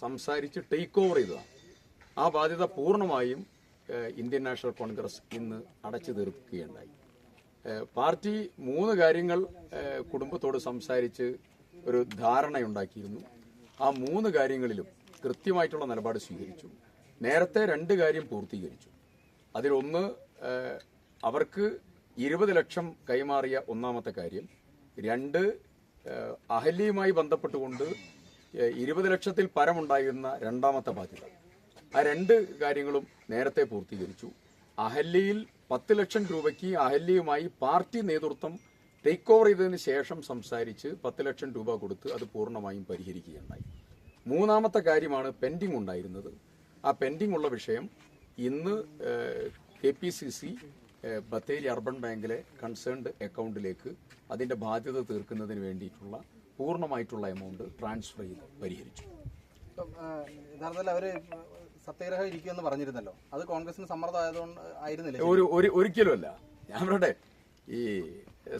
സംസാരിച്ച് take over ചെയ്തതാണ് ആ ബാധ്യത പൂർണമായും ഇന്ത്യൻ നാഷണൽ കോൺഗ്രസ് ഇന്ന് അടച്ചു തീർക്കുകയുണ്ടായി. പാർട്ടി മൂന്ന് കാര്യങ്ങൾ കുടുംബത്തോട് സംസാരിച്ച് ഒരു ധാരണയുണ്ടാക്കിയിരുന്നു. ആ മൂന്ന് കാര്യങ്ങളിലും കൃത്യമായിട്ടുള്ള നിലപാട് സ്വീകരിച്ചു. നേരത്തെ രണ്ട് കാര്യം പൂർത്തീകരിച്ചു. അതിലൊന്ന് അവർക്ക് ഇരുപത് ലക്ഷം കൈമാറിയ ഒന്നാമത്തെ കാര്യം. രണ്ട് അഹല്യയുമായി ബന്ധപ്പെട്ടുകൊണ്ട് ഇരുപത് ലക്ഷത്തിൽ പരമുണ്ടായിരുന്ന രണ്ടാമത്തെ ബാധ്യത. ആ രണ്ട് കാര്യങ്ങളും നേരത്തെ പൂർത്തീകരിച്ചു. അഹല്യയിൽ പത്ത് ലക്ഷം രൂപയ്ക്ക് അഹല്യയുമായി പാർട്ടി നേതൃത്വം ടേക്ക് ഓവർ ചെയ്തതിന് ശേഷം സംസാരിച്ച് പത്ത് ലക്ഷം രൂപ കൊടുത്ത് അത് പൂർണമായും പരിഹരിക്കുകയുണ്ടായി. മൂന്നാമത്തെ കാര്യമാണ് പെൻഡിംഗ് ഉണ്ടായിരുന്നത്. ആ പെൻഡിംഗ് ഉള്ള വിഷയം ഇന്ന് K P C C Bathery urban ബാങ്കിലെ കൺസേൺഡ് അക്കൗണ്ടിലേക്ക് അതിന്റെ ബാധ്യത തീർക്കുന്നതിന് വേണ്ടിയിട്ടുള്ള പൂർണമായിട്ടുള്ള എമൗണ്ട് ട്രാൻസ്ഫർ ചെയ്ത് പരിഹരിച്ചു. യഥാർത്ഥത്തിൽ അവർ സത്യാഗ്രഹം ഇരിക്കുമെന്ന് പറഞ്ഞിരുന്നല്ലോ. അത് കോൺഗ്രസിന് സമ്മർദ്ദം ആയതുകൊണ്ട് ആയിരുന്നില്ല? ഒരു ഒരു ഒരിക്കലുമല്ല. ഞാൻ പറയട്ടെ ഈ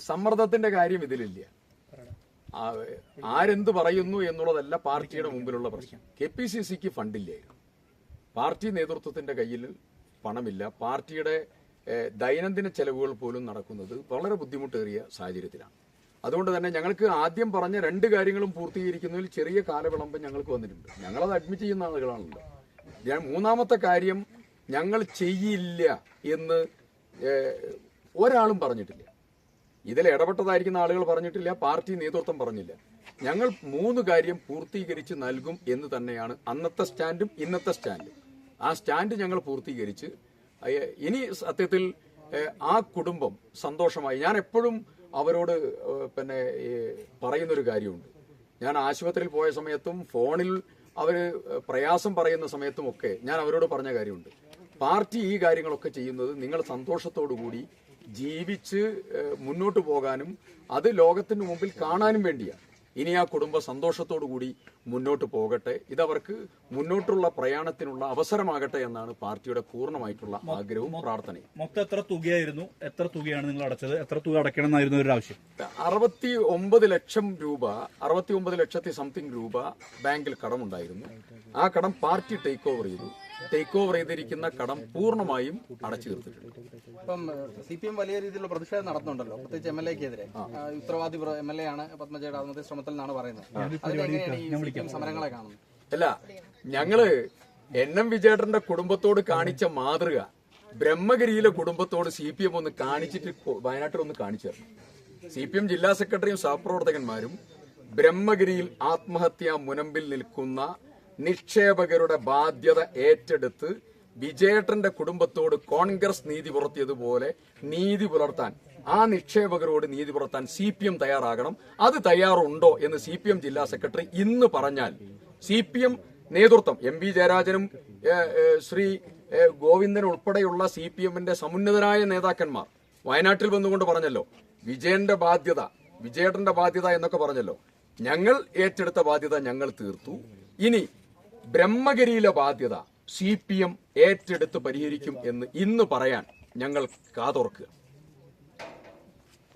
സമ്മർദ്ദത്തിന്റെ കാര്യം ഇതിലില്ല. ആരെന്ത് പറയുന്നു എന്നുള്ളതല്ല പാർട്ടിയുടെ മുമ്പിലുള്ള പ്രശ്നം. കെ പി സി സിക്ക് ഫണ്ടില്ലായിരുന്നു പാർട്ടി നേതൃത്വത്തിന്റെ കയ്യിൽ പണമില്ല. പാർട്ടിയുടെ ദൈനംദിന ചെലവുകൾ പോലും നടക്കുന്നത് വളരെ ബുദ്ധിമുട്ടേറിയ സാഹചര്യത്തിലാണ്. അതുകൊണ്ട് തന്നെ ഞങ്ങൾക്ക് ആദ്യം പറഞ്ഞ രണ്ട് കാര്യങ്ങളും പൂർത്തീകരിക്കുന്നതിൽ ചെറിയ കാലവിളമ്പ് ഞങ്ങൾക്ക് വന്നിട്ടുണ്ട്. ഞങ്ങളത് അഡ്മിറ്റ് ചെയ്യുന്ന ആളുകളാണല്ലോ. ഞാൻ മൂന്നാമത്തെ കാര്യം ഞങ്ങൾ ചെയ്യില്ല എന്ന് ഒരാളും പറഞ്ഞിട്ടില്ല. ഇതിൽ ഇടപെട്ടതായിരിക്കുന്ന ആളുകൾ പറഞ്ഞിട്ടില്ല പാർട്ടി നേതൃത്വം പറഞ്ഞില്ല. ഞങ്ങൾ മൂന്ന് കാര്യം പൂർത്തീകരിച്ച് നൽകും എന്ന് തന്നെയാണ് അന്നത്തെ സ്റ്റാൻഡും ഇന്നത്തെ സ്റ്റാൻഡും. ആ സ്റ്റാൻഡ് ഞങ്ങൾ പൂർത്തീകരിച്ച് ഇനി സത്യത്തിൽ ആ കുടുംബം സന്തോഷമായി. ഞാൻ എപ്പോഴും അവരോട് പിന്നെ പറയുന്നൊരു കാര്യമുണ്ട്. ഞാൻ ആശുപത്രിയിൽ പോയ സമയത്തും ഫോണിൽ അവർ പ്രയാസം പറയുന്ന സമയത്തും ഒക്കെ ഞാൻ അവരോട് പറഞ്ഞ കാര്യമുണ്ട്. പാർട്ടി ഈ കാര്യങ്ങളൊക്കെ ചെയ്യുന്നത് നിങ്ങൾ കൂടി ജീവിച്ച് മുന്നോട്ട് പോകാനും അത് ലോകത്തിന് മുമ്പിൽ കാണാനും വേണ്ടിയാണ്. ഇനി ആ കുടുംബ സന്തോഷത്തോടു കൂടി മുന്നോട്ട് പോകട്ടെ. ഇതവർക്ക് മുന്നോട്ടുള്ള പ്രയാണത്തിനുള്ള അവസരമാകട്ടെ എന്നാണ് പാർട്ടിയുടെ പൂർണമായിട്ടുള്ള ആഗ്രഹവും പ്രാർത്ഥനയും. മൊത്തം എത്ര തുകയായിരുന്നു? എത്ര തുകയാണ് നിങ്ങൾ അടച്ചത്? എത്ര തുക അടയ്ക്കണം എന്നായിരുന്നു ഒരു ആവശ്യം? അറുപത്തി ഒമ്പത് ലക്ഷം രൂപ അറുപത്തി ഒമ്പത് ലക്ഷത്തി സംതിങ് രൂപ ബാങ്കിൽ കടമുണ്ടായിരുന്നു. ആ കടം പാർട്ടി ടേക്ക് ഓവർ ചെയ്തു. ടേക്ക് ഓവർ ചെയ്തിരിക്കുന്ന കടം പൂർണമായും അടച്ചു തീർത്തിട്ടുണ്ട്. ഇപ്പം സി പി എം വലിയ രീതിയിലുള്ള പ്രതിഷേധം നടത്തുന്നുണ്ടല്ലോ. പ്രത്യേകിച്ച് എം എൽ എക്കെതിരെ ഉത്തരവാദി എം എൽ എ ആണ് പത്മജയുടെ ആത്മഹത്യ ശ്രമത്തിൽ എന്നാണ് പറയുന്നത് സമരങ്ങളെ കാണുന്നത്? അല്ല ഞങ്ങൾ എൻ എം വിജയേട്ടന്റെ കുടുംബത്തോട് കാണിച്ച മാതൃക ബ്രഹ്മഗിരിയിലെ കുടുംബത്തോട് സി പി എം ഒന്ന് കാണിച്ചിട്ട് വയനാട്ടിൽ ഒന്ന് കാണിച്ചു തരണം. സി പി എം ജില്ലാ സെക്രട്ടറിയും സഹപ്രവർത്തകന്മാരും ബ്രഹ്മഗിരിയിൽ ആത്മഹത്യാ മുനമ്പിൽ നിൽക്കുന്ന നിക്ഷേപകരുടെ ബാധ്യത ഏറ്റെടുത്ത് വിജയേട്ടന്റെ കുടുംബത്തോട് കോൺഗ്രസ് നീതി പുലർത്തിയതുപോലെ നീതി പുലർത്താൻ ആ നിക്ഷേപകരോട് നീതി പുലർത്താൻ സി പി എം തയ്യാറാകണം. അത് തയ്യാറുണ്ടോ എന്ന് സി പി എം ജില്ലാ സെക്രട്ടറി ഇന്ന് പറഞ്ഞാൽ സി പി എം നേതൃത്വം എം വി ജയരാജനും ശ്രീ ഗോവിന്ദൻ ഉൾപ്പെടെയുള്ള സി പി എമ്മിന്റെ സമുന്നതരായ നേതാക്കന്മാർ വയനാട്ടിൽ വന്നുകൊണ്ട് പറഞ്ഞല്ലോ വിജയന്റെ ബാധ്യത വിജയേട്ടന്റെ ബാധ്യത എന്നൊക്കെ പറഞ്ഞല്ലോ. ഞങ്ങൾ ഏറ്റെടുത്ത ബാധ്യത ഞങ്ങൾ തീർത്തു. ഇനി ബ്രഹ്മഗിരിയിലെ ബാധ്യത സി പി എം ഏറ്റെടുത്ത് പരിഹരിക്കും എന്ന് ഇന്ന് പറയാൻ ഞങ്ങൾ കാതോർക്കുക.